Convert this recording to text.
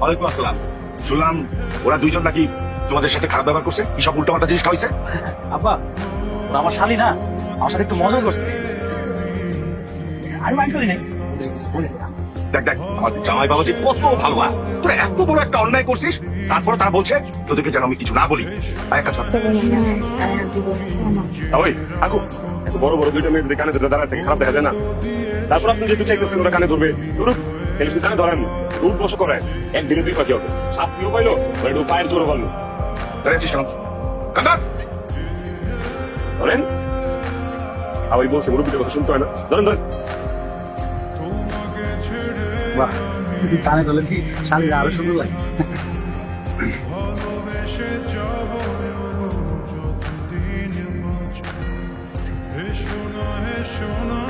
ওয়ালাইকুম আসসালাম। শুনলাম ওরা দুইজন নাকি তোমাদের সাথে খারাপ ব্যবহার করছে? কি সব উল্টো জিনিস খাওয়াইছে? আব্বা ওরা আমার শালি না। আমার সাথে একটু মজা করছে। আমি মাইন্ড করি নাই। দেখ দেখ জামাই বাবাজি, কত ভালো তোরা এত বড় একটা অন্যায় করছিস, তারপরে তারা বলছে, তোদেরকে যেন আমি কিছু না বলি। একটা কথা ওই আকু। এত বড় বড় দুইটা মেয়ে কানে ধরে দাঁড়ায় থাকে, খারাপ দেখা যায় না। তারপর আপনি যেহেতু চাইতেছেন ওরা কানে ধরবে, ধরুক, তাহলে শুধু কানে ধরেন দুধ বসে করে, একদিনে দুই পাখি হবে। শাস্তিও পাইলো একটু পায়ের জোরও পারল দাঁড়িয়েছিস কেন? কাকা! ধরেন। সবাই বলছে মুরব্বীদের কথা শুনতে হয় না। ধরেন ধরেন। বাহ কানে তোলে শাড়িটা আরও সুন্দর লাগে? শোনো